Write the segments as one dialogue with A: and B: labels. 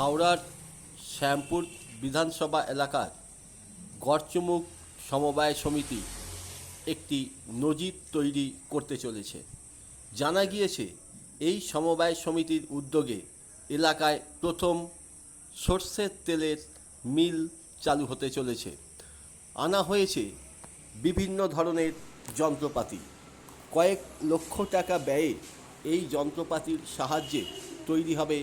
A: হাওড়ার শ্যামপুর বিধানসভা এলাকার গড়চুমুক সমবায় সমিতি একটি নজির তৈরি করতে চলেছে। জানা গিয়েছে, এই সমবায় সমিতির উদ্যোগে এলাকায় প্রথম সর্ষের তেলের মিল চালু হতে চলেছে। আনা হয়েছে বিভিন্ন ধরনের যন্ত্রপাতি। কয়েক লক্ষ টাকা ব্যয়ে এই যন্ত্রপাতির সাহায্যে তৈরি হবে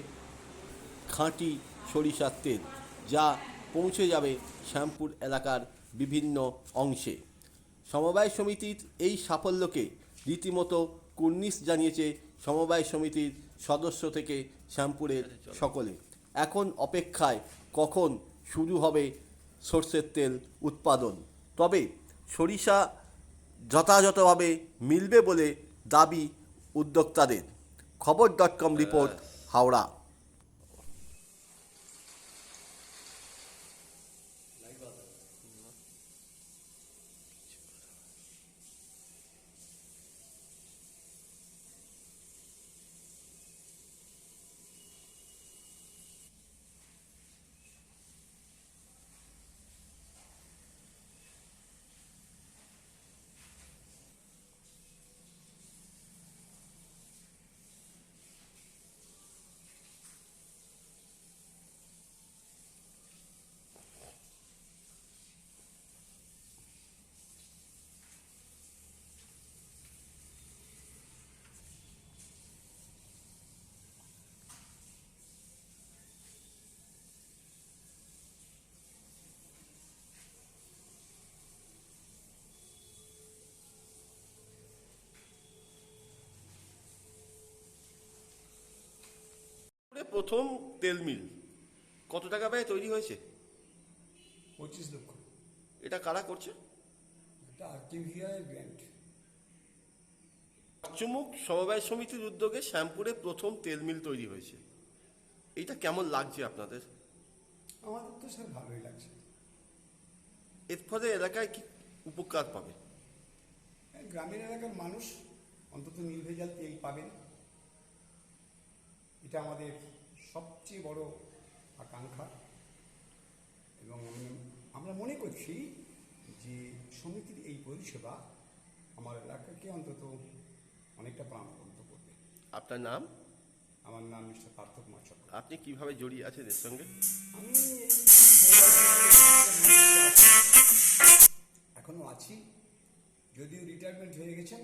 A: খাঁটি সরিষার তেল, যা পৌঁছে যাবে শ্যামপুর এলাকার বিভিন্ন অংশে। সমবায় সমিতির এই সাফল্যকে রীতিমতো কুর্নিশ জানিয়েছে সমবায় সমিতির সদস্য থেকে শ্যামপুরের সকলে। এখন অপেক্ষায় কখন শুরু হবে সর্ষের তেল উৎপাদন? তবে সরিষা যথাযথভাবে মিলবে বলে দাবি উদ্যোক্তাদের। খবর ডট কম রিপোর্ট, হাওড়া। প্রথম তেল মিল। কত টাকা ব্যয় তৈরি হয়েছে?
B: পঁচিশ লক্ষ।
A: এটা কারা করছে?
B: এটা আর্টিফিশিয়াল গ্র্যান্ট
A: চুমুক সমবায় সমিতির উদ্যোগে শ্যামপুরে প্রথম তেল মিল তৈরি হয়েছে। এটা কেমন লাগছে আপনাদের?
B: আমাদের তো স্যার ভালোই লাগছে।
A: এর ফলে এলাকায় কি উপকার পাবে?
B: এই গ্রামীণ এলাকার মানুষ অন্তত নির্ভেজাল তেল পাবেন। এটা আমাদের সবচেয়ে বড় আকাঙ্ক্ষা। এবং আমরা মনে করছি যে সমিতির এই পরিষেবা আমার এলাকাকে অন্তত অনেকটা প্রাণবন্ত করবে।
A: আপনার নাম?
B: আমার নাম মিস্টার পার্থ কুমার চক্র
A: আপনি কীভাবে জড়িয়ে আছেন এর সঙ্গে?
B: আমি এখনও আছি যদিও রিটায়ারমেন্ট হয়ে গেছেন